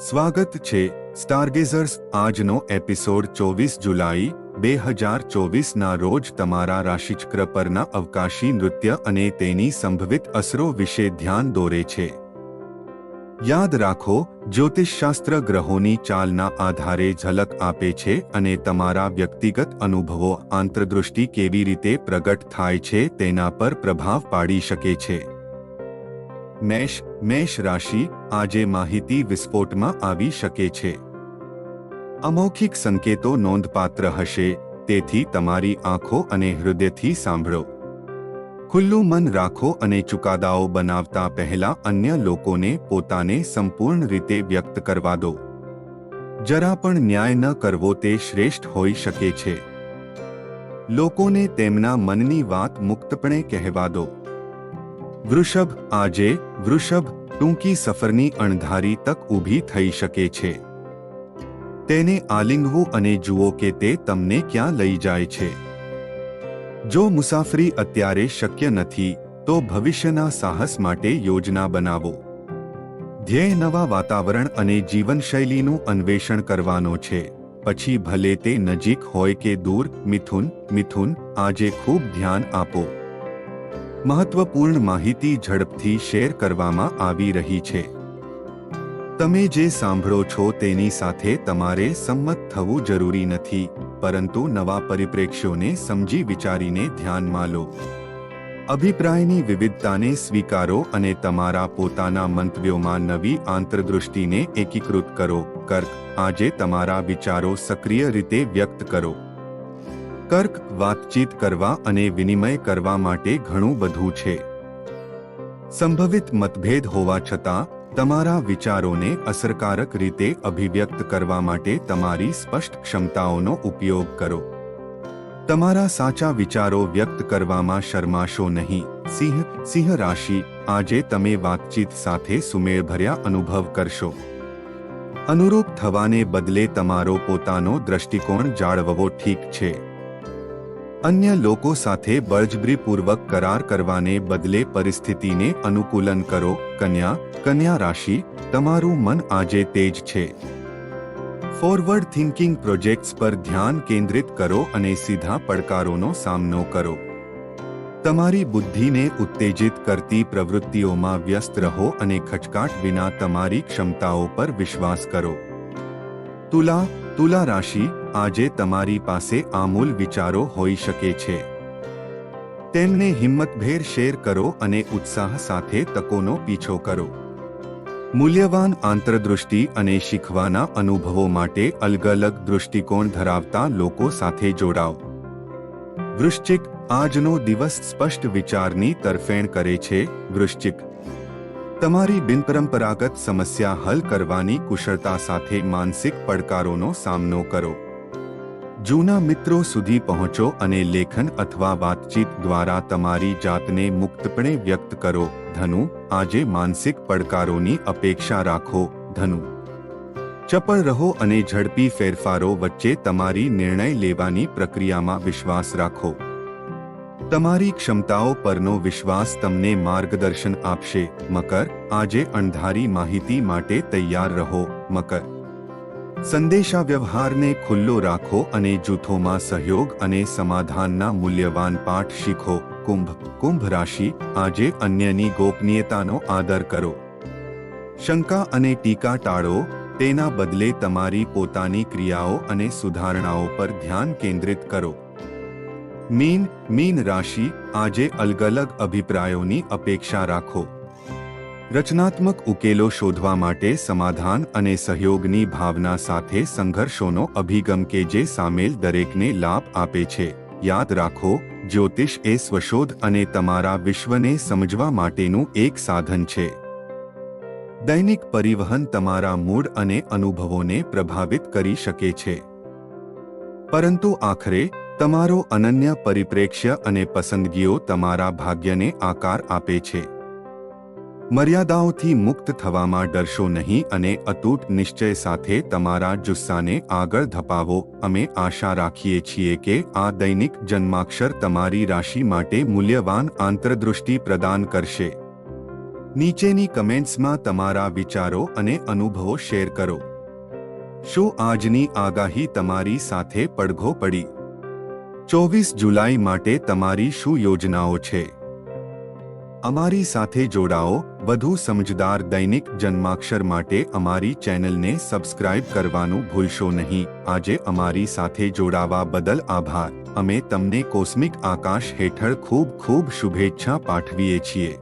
સ્વાગત છે સ્ટારગેઝર્સ આજનો એપિસોડ ચોવીસ જુલાઈ, બે હજાર ચોવીસના રોજ તમારા રાશિચક્ર પરના અવકાશી નૃત્ય અને તેની સંભવિત અસરો વિશે ધ્યાન દોરે છે. યાદ રાખો, જ્યોતિષશાસ્ત્ર ગ્રહોની ચાલના આધારે ઝલક આપે છે અને તમારા વ્યક્તિગત અનુભવો આંતરદૃષ્ટિ કેવી રીતે પ્રગટ થાય છે તેના પર પ્રભાવ પાડી શકે છે. મેષ મેષ રાશિ આજે માહિતી વિસ્ફોટમાં આવી શકે છે. અમૌખિક સંકેતો નોંધપાત્ર હશે, તેથી તમારી આંખો અને હૃદયથી સાંભળો. ખુલ્લું મન રાખો અને ચુકાદાઓ બનાવતા પહેલા અન્ય લોકોને પોતાને સંપૂર્ણ રીતે વ્યક્ત કરવા દો. જરા પણ ન્યાય ન કરવો તે શ્રેષ્ઠ હોઈ શકે છે. લોકોને તેમના મનની વાત મુક્તપણે કહેવા દો. વૃષભ આજે વૃષભ ટૂંકી સફરની અણધારી તક ઊભી થઈ શકે છે. તેને આલિંગવું અને જુઓ કે તે તમને ક્યાં લઈ જાય છે. જો મુસાફરી અત્યારે શક્ય નથી, તો ભવિષ્યના સાહસ માટે યોજના બનાવો. ધ્યેય નવા વાતાવરણ અને જીવનશૈલીનું અન્વેષણ કરવાનો છે. પછી ભલે તે નજીક હોય કે દૂર, મિથુન મિથુન, આજે ખૂબ ધ્યાન આપો. મહત્વપૂર્ણ માહિતી ઝડપથી શેર કરવામાં આવી રહી છે. તમે જે સાંભળો છો તેની સાથે તમારે સંમત થવું જરૂરી નથી, પરંતુ નવા પરિપ્રેક્ષ્યોને સમજી વિચારીને ધ્યાનમાં લો. અભિપ્રાયની વિવિધતાને સ્વીકારો અને તમારા પોતાના મંતવ્યોમાં નવી આંતરદૃષ્ટિને એકીકૃત કરો. કર્ક, આજે તમારા વિચારો સક્રિય રીતે વ્યક્ત કરો. કર્ક વાતચીત કરવા અને વિનિમય કરવા માટે ઘણું બધું છે. સંભવિત મતભેદ હોવા છતાં, તમારા વિચારોને અસરકારક રીતે અભિવ્યક્ત કરવા માટે તમારી સ્પષ્ટ ક્ષમતાઓનો ઉપયોગ કરો. તમારા સાચા વિચારો વ્યક્ત કરવામાં શરમાશો નહીં. સિંહ સિંહ રાશિ, આજે તમે વાતચીત સાથે સુમેળભર્યા અનુભવ કરશો. અનુરૂપ થવાને બદલે તમારો પોતાનો દ્રષ્ટિકોણ જાળવવો ઠીક છે. અન્ય લોકો સાથે બળજબરીપૂર્વક કરાર કરવાને બદલે પરિસ્થિતિને અનુકૂલન કરો. કન્યા કન્યા રાશિ, તમારું મન આજે તેજ છે. ફોરવર્ડ થિંકિંગ પ્રોજેક્ટ્સ પર ધ્યાન કેન્દ્રિત કરો અને સીધા પડકારોનો સામનો કરો. તમારી બુદ્ધિને ઉત્તેજિત કરતી પ્રવૃત્તિઓમાં વ્યસ્ત રહો અને ખચકાટ વિના તમારી ક્ષમતાઓ પર વિશ્વાસ કરો. તુલા તુલા રાશિ આજે તમારી પાસે આમૂલ વિચારો હોઈ શકે છે. તેમને હિંમતભેર શેર કરો અને ઉત્સાહ સાથે તકોનો પીછો કરો. મૂલ્યવાન આંતરદૃષ્ટિ અને શીખવાના અનુભવો માટે અલગ અલગ દૃષ્ટિકોણ ધરાવતા લોકો સાથે જોડાઓ. વૃશ્ચિક, આજનો દિવસ સ્પષ્ટ વિચારની તરફેણ કરે છે, વૃશ્ચિક. તમારી બિનપરંપરાગત સમસ્યા હલ કરવાની કુશળતા સાથે માનસિક પડકારોનો સામનો કરો. જૂના મિત્રો સુધી પહોંચો અને લેખન અથવા વાતચીત દ્વારા તમારી જાતને મુક્તપણે વ્યક્ત કરો. ધનુ, આજે માનસિક પડકારોની અપેક્ષા રાખો. ધનુ. ચપળ રહો અને ઝડપી ફેરફારો વચ્ચે તમારી નિર્ણય લેવાની પ્રક્રિયામાં વિશ્વાસ રાખો. તમારી ક્ષમતાઓ પરનો વિશ્વાસ તમને માર્ગદર્શન આપશે. મકર, આજે અણધારી માહિતી માટે તૈયાર રહો. મકર. સંદેશા વ્યવહારને ખુલ્લો રાખો અને જૂથોમાં સહયોગ અને સમાધાનના મૂલ્યવાન પાઠ શીખો. કુંભ. કુંભ રાશિ, આજે અન્યની ગોપનીયતાનો આદર કરો. શંકા અને ટીકા ટાળો, તેના બદલે તમારી પોતાની ક્રિયાઓ અને સુધારણાઓ પર ધ્યાન કેન્દ્રિત કરો. મીન. મીન રાશિ, આજે અલગ અલગ અભિપ્રાયોની અપેક્ષા રાખો. રચનાત્મક ઉકેલો શોધવા માટે સમાધાન અને સહયોગની ભાવના સાથે સંઘર્ષોનો અભિગમ કે જે સામેલ દરેકને લાભ આપે છે. યાદ રાખો, જ્યોતિષ એ સ્વશોધ અને તમારા વિશ્વને સમજવા માટેનું એક સાધન છે. દૈનિક પરિવહન તમારા મૂડ અને અનુભવોને પ્રભાવિત કરી શકે છે. પરંતુ આખરે, તમારો અનન્ય પરિપ્રેક્ષ્ય અને પસંદગીઓ તમારા ભાગ્યને આકાર આપે છે. મર્યાદાઓથી મુક્ત થવામાં ડરશો નહીં અને અતૂટ નિશ્ચય સાથે તમારા જુસ્સાને આગળ ધપાવો. અમે આશા રાખીએ છીએ કે આ દૈનિક જન્માક્ષર તમારી રાશિ માટે મૂલ્યવાન આંતરદૃષ્ટિ પ્રદાન કરશે. નીચેની કમેન્ટ્સમાં તમારા વિચારો અને અનુભવો શેર કરો. શું આજની આગાહી તમારી સાથે પડઘો પડી? ચોવીસ જુલાઈ માટે તમારી શું યોજનાઓ છે? અમારી સાથે જોડાઓ. વધુ સમજદાર દૈનિક જન્માક્ષર માટે અમારી ચેનલને સબસ્ક્રાઇબ કરવાનું ભૂલશો નહીં. આજે અમારી સાથે જોડાવા બદલ આભાર. અમે તમને કોસ્મિક આકાશ હેઠળ ખૂબ ખૂબ શુભેચ્છા પાઠવીએ છીએ.